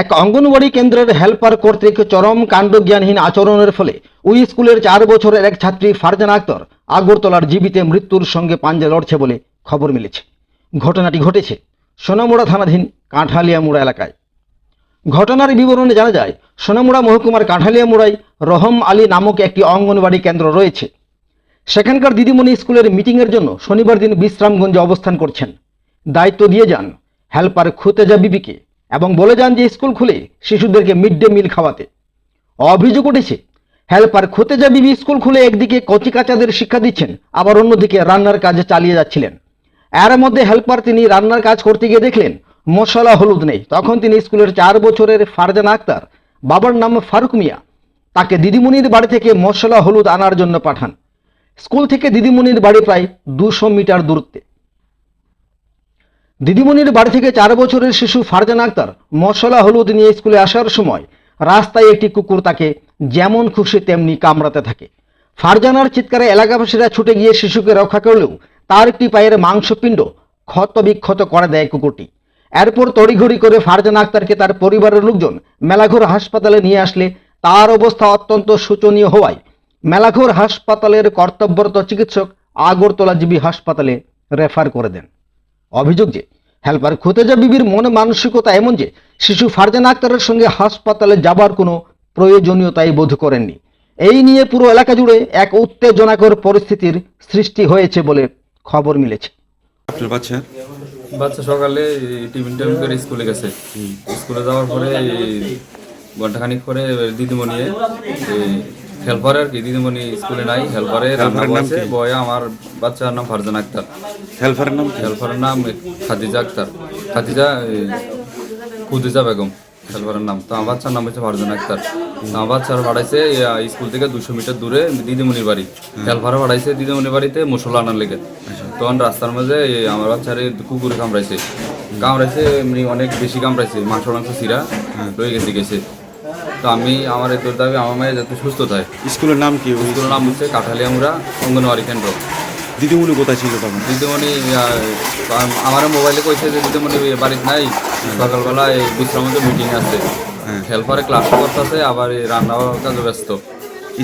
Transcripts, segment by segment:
এক অঙ্গনওয়াড়ি কেন্দ্রের হেল্পার কর্তৃক চরম কাণ্ডজ্ঞানহীন আচরণের ফলে ওই স্কুলের চার বছরের এক ছাত্রী ফারজানা আক্তার আগরতলার জীবিতে মৃত্যুর সঙ্গে পাঞ্জা লড়ছে বলে খবর মিলেছে। ঘটনাটি ঘটেছে সোনামুড়া থানাধীন কাঁঠালিয়ামুড়া এলাকায়। ঘটনার বিবরণে জানা যায়, সোনামুড়া মহকুমার কাঁঠালিয়ামুড়ায় রহম আলী নামক একটি অঙ্গনওয়াড়ি কেন্দ্র রয়েছে। সেখানকার দিদিমণি স্কুলের মিটিংয়ের জন্য শনিবার দিন বিশ্রামগঞ্জে অবস্থান করছেন। দায়িত্ব দিয়ে যান হেল্পার খুতেজা বিবিকে। এবং বলে যান যে স্কুল খুলে শিশুদেরকে মিড ডে মিল খাওয়াতে। অভিযোগ উঠেছে, হেল্পার খুতেজা বিবি স্কুল খুলে একদিকে কচিকাচাদের শিক্ষা দিচ্ছেন, আবার অন্যদিকে রান্নার কাজ চালিয়ে যাচ্ছিলেন। এর মধ্যে হেল্পার তিনি রান্নার কাজ করতে গিয়ে দেখলেন, মশলা হলুদ নেই। তখন তিনি স্কুলের চার বছরের ফারজানা আক্তার, বাবার নাম ফারুক মিয়া, তাকে দিদিমণির বাড়ি থেকে মশলা হলুদ আনার জন্য পাঠান। স্কুল থেকে দিদিমণির বাড়ি প্রায় দুশো মিটার দূরত্বে। দিদিমণির বাড়ি থেকে চার বছরের শিশু ফারজান আক্তার মশলা হলুদ নিয়ে স্কুলে আসার সময় রাস্তায় একটি কুকুর তাকে যেমন খুশি তেমনি কামড়াতে থাকে। ফারজানার চিৎকারে এলাকাবাসীরা ছুটে গিয়ে শিশুকে রক্ষা করলেও তার একটি পায়ের মাংসপিণ্ড ক্ষত বিক্ষত করে দেয় কুকুরটি। এরপর তড়িঘড়ি করে ফারজান আক্তারকে তার পরিবারের লোকজন মেলাঘর হাসপাতালে নিয়ে আসলে তার অবস্থা অত্যন্ত শোচনীয় হওয়ায় মেলাঘর হাসপাতালের কর্তব্যরত চিকিৎসক আগরতলা জিবি হাসপাতালে রেফার করে দেন। অভিযোগ যে হেল্পার খুতেজা বিবির মন মানসিকতা এমন যে শিশু ফারজানা আক্তারের সঙ্গে হাসপাতালে যাবার কোনো প্রয়োজনীয়তাই বোধ করেননি। এই নিয়ে পুরো এলাকা জুড়ে এক উত্তেজনাকর পরিস্থিতির সৃষ্টি হয়েছে বলে খবর মিলেছে। আপনার বাচ্চা? বাচ্চা সকালে টিফিন টাইম করে স্কুলে গেছে। স্কুলে যাওয়ার পরে ঘন্টাখানিক পরে দিদিমণি হেল্পার আর কি দিদিমণি স্কুলে নাই হেল্পারে রান্না হেল্পারের নাম করছে? বয়ে আমার বাচ্চার নাম ফারজান আক্তার। হেল্পারের নাম হেল্পারের নাম খাদিজা আক্তার। খাদিজা খুদিজা বেগম হেল্পারের নাম। তো আমার বাচ্চার নাম হচ্ছে ফারজান আক্তার। আমার বাচ্চার পাঠাইছে স্কুল থেকে দুশো মিটার দূরে দিদিমণির বাড়ি। হেল্পারে পাঠাইছে দিদিমণির বাড়িতে মশলা আনার লেগে। তখন রাস্তার মাঝে আমার বাচ্চারে কুকুরে কামড়াইছে। কামড়াইছে এমনি অনেক বেশি কামড়াইছে মাংস মাংস সিরা রয়ে গেছে গেছে। তো আমি আমার এই তোর দাবি আমার মায়ের যাতে সুস্থ থাকে। স্কুলের নাম কি? স্কুলের নাম হচ্ছে কাঠালিয়ামুড়া অঙ্গনওয়াড়ি কেন্দ্র। দিদিমণি কোথায় ছিল তখন? দিদিমণি আমার মোবাইলে কইছে যে দিদিমণি বাড়িতে নাই। সকালবেলা এই বিশ্রামতে মিটিং আছে। হ্যাঁ। হেল্পারে ক্লাস করতেছে আবার এই রান্না কাজে ব্যস্ত।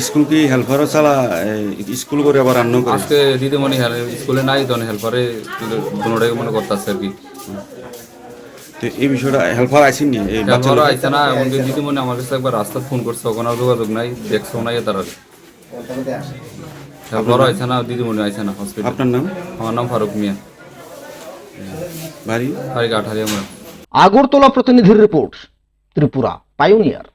স্কুল কি হেল্পারও চালা স্কুল করে আবার রান্না করে? আজকে দিদিমণি স্কুলে নাই তখন হেল্পারে দুটাই মনে করতেছে আর কি। এই বিষয়টা হেল্পার এই আইছে না যদি দিদিমণি আমার কাছে একবার রাস্তা ফোন করছে ওখানে আর যোগাযোগ নাই দেখছ নাই তারা হেল্পার আইছে না দিদিমণি আইছে না হসপিটাল আপনার নাম? আমার নাম ফারুক মিয়া। বাড়ি? বাড়ি আগরতলা প্রতিনিধির রিপোর্ট ত্রিপুরা পাইওনিয়ার